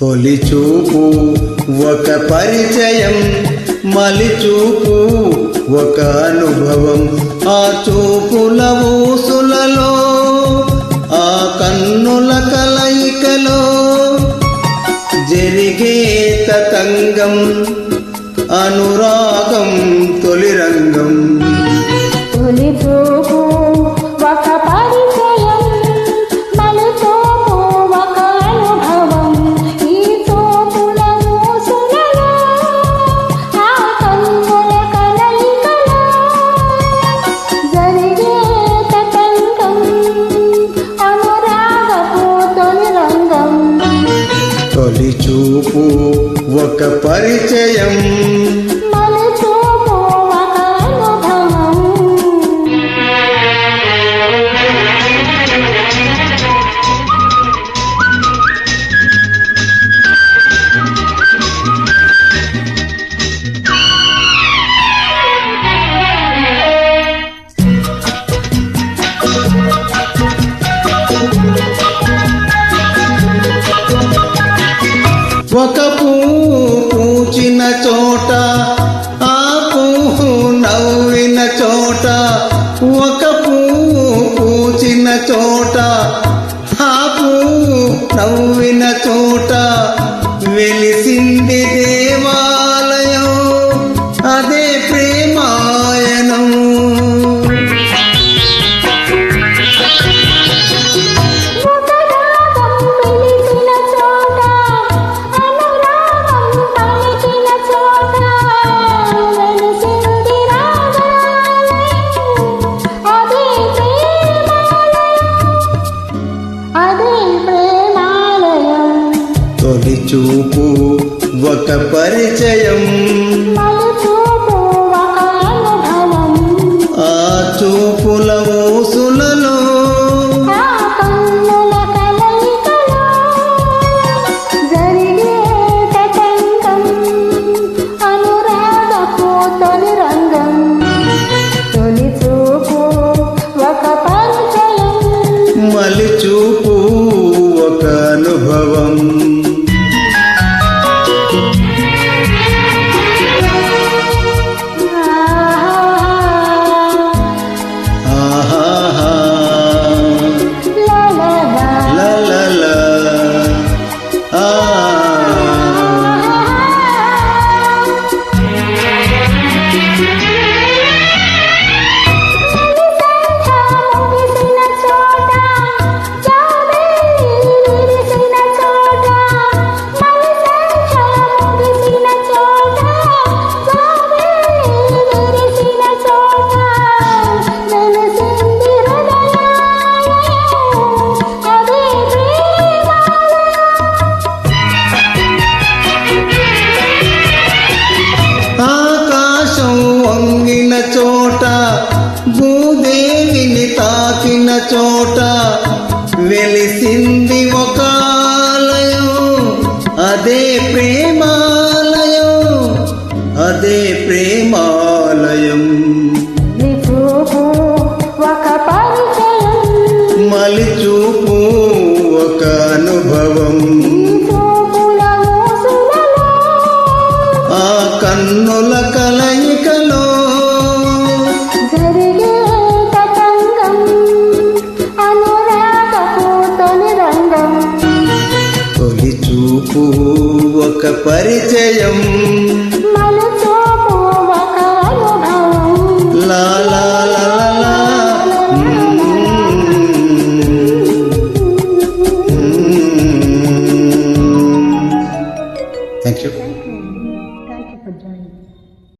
తొలి చూపు ఒక పరిచయం. మలి చూపు ఒక అనుభవం. ఆ చూపుల ఊసులలో ఆ కన్నుల కలయికలో జరిగే తతంగం అనురాగం తొలి రంగం. తొలి చూపు తొలి చూపు ఒక పరిచయం. ఒక పువ్వు పూచిన చోట ఆ పువ్వు నవ్విన చోట ఒక పువ్వు పూచిన చోట ఆ పువ్వు నవ్విన చోట వెలిసింది దేవాలయం. అదే ప్రేమా చూపు ఒక పరిచయం. ఆ చూపుల ఊసులలో కన్నుల కలయికలో తొలి చూపు ఒక పరిచయం. మలి